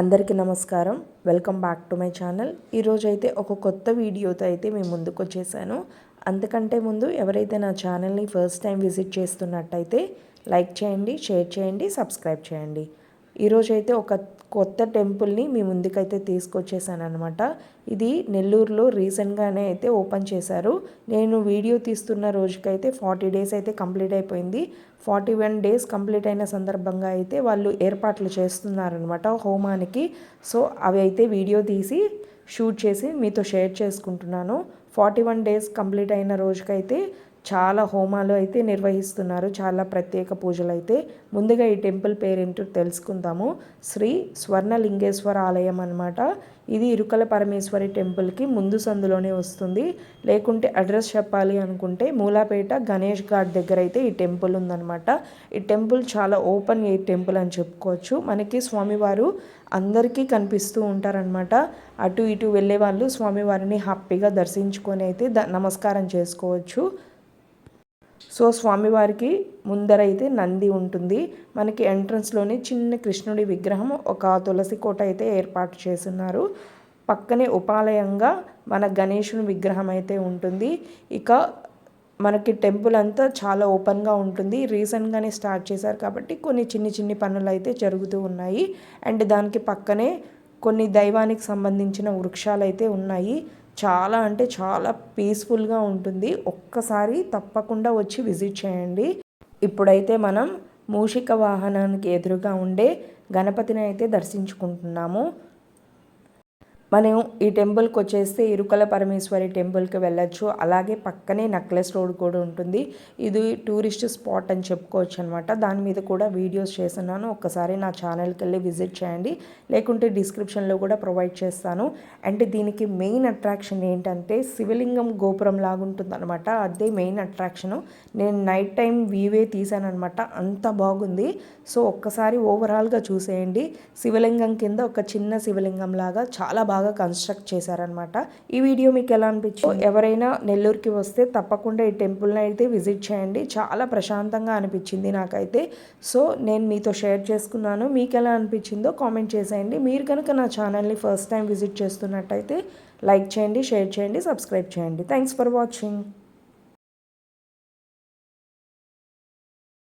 అందరికీ నమస్కారం. Welcome back to my channel ఈరోజు అయితే ఒక కొత్త వీడియోతో అయితే మేము ముందుకు వచ్చేసాను. అంతకంటే ముందు ఎవరైతే నా ఛానల్ని ఫస్ట్ టైం విజిట్ చేస్తున్నట్టయితే లైక్ చేయండి షేర్ చేయండి సబ్స్క్రైబ్ చేయండి. ఈరోజు అయితే ఒక కొత్త టెంపుల్ని మీ ముందుకైతే తీసుకొచ్చేసాను అనమాట ఇది నెల్లూరులో రీసెంట్గానే అయితే ఓపెన్ చేశారు. నేను వీడియో తీస్తున్న రోజుకైతే ఫార్టీ డేస్ అయితే కంప్లీట్ అయిపోయింది. ఫార్టీ వన్ డేస్ కంప్లీట్ అయిన సందర్భంగా అయితే వాళ్ళు ఏర్పాట్లు చేస్తున్నారనమాట హోమానికి. సో అవి అయితే వీడియో తీసి షూట్ చేసి మీతో షేర్ చేసుకుంటున్నాను. ఫార్టీ వన్ డేస్ కంప్లీట్ అయిన రోజుకైతే చాలా హోమాలు అయితే నిర్వహిస్తున్నారు. చాలా ప్రత్యేక పూజలు అయితే. ముందుగా ఈ టెంపుల్ పేరేంటో తెలుసుకుందాము. శ్రీ స్వర్ణలింగేశ్వర ఆలయం అనమాట ఇది ఇరుకల పరమేశ్వరి టెంపుల్కి ముందు సందులోనే వస్తుంది. లేకుంటే అడ్రస్ చెప్పాలి అనుకుంటే మూలాపేట గణేష్ ఘాట్ దగ్గర అయితే ఈ టెంపుల్ ఉందన్నమాట. ఈ టెంపుల్ చాలా ఓపెన్ ఎయిర్ టెంపుల్ అని చెప్పుకోవచ్చు. మనకి స్వామివారు అందరికీ కనిపిస్తూ ఉంటారనమాట అటు ఇటు వెళ్ళే వాళ్ళు స్వామివారిని హ్యాపీగా దర్శించుకొని అయితే ద నమస్కారం చేసుకోవచ్చు. సో స్వామివారికి ముందరైతే నంది ఉంటుంది. మనకి ఎంట్రన్స్లోనే చిన్న కృష్ణుడి విగ్రహం ఒక తులసి కోట అయితే ఏర్పాటు చేస్తున్నారు. పక్కనే ఉపాలయంగా మన గణేషుని విగ్రహం అయితే ఉంటుంది. ఇక మనకి టెంపుల్ అంతా చాలా ఓపెన్గా ఉంటుంది. రీసెంట్గానే స్టార్ట్ చేశారు కాబట్టి కొన్ని చిన్ని చిన్ని పనులు అయితే జరుగుతూ ఉన్నాయి. అండ్ దానికి పక్కనే కొన్ని దైవానికి సంబంధించిన వృక్షాలు అయితే ఉన్నాయి. చాలా అంటే చాలా పీస్ఫుల్గా ఉంటుంది. ఒక్కసారి తప్పకుండా వచ్చి విజిట్ చేయండి. ఇప్పుడైతే మనం మూషిక వాహనానికి ఎదురుగా ఉండే గణపతిని అయితే దర్శించుకుంటున్నాము. మనం ఈ టెంపుల్కి వచ్చేస్తే ఇరుకల పరమేశ్వరి టెంపుల్కి వెళ్ళొచ్చు. అలాగే పక్కనే నక్లెస్ రోడ్ కూడా ఉంటుంది. ఇది టూరిస్ట్ స్పాట్ అని చెప్పుకోవచ్చు అనమాట దాని మీద కూడా వీడియోస్ చేస్తున్నాను. ఒక్కసారి నా ఛానల్కి వెళ్ళి విజిట్ చేయండి. లేకుంటే డిస్క్రిప్షన్లో కూడా ప్రొవైడ్ చేస్తాను. అండ్ దీనికి మెయిన్ అట్రాక్షన్ ఏంటంటే శివలింగం గోపురం లాగుంటుంది అనమాట అదే మెయిన్ అట్రాక్షను. నేను నైట్ టైం వీవే తీసాను అనమాట అంత బాగుంది. సో ఒక్కసారి ఓవరాల్గా చూసేయండి. శివలింగం కింద ఒక చిన్న శివలింగం లాగా చాలా బాగా బాగా కన్స్ట్రక్ట్ చేశారనమాట ఈ వీడియో మీకు ఎలా అనిపించింది? ఎవరైనా నెల్లూరుకి వస్తే తప్పకుండా ఈ టెంపుల్ని అయితే విజిట్ చేయండి. చాలా ప్రశాంతంగా అనిపించింది నాకైతే. సో నేను మీతో షేర్ చేసుకున్నాను. మీకు ఎలా అనిపించిందో కామెంట్ చేసేయండి. మీరు కనుక నా ఛానల్ని ఫస్ట్ టైం విజిట్ చేస్తున్నట్టయితే లైక్ చేయండి షేర్ చేయండి సబ్స్క్రైబ్ చేయండి. Thanks for watching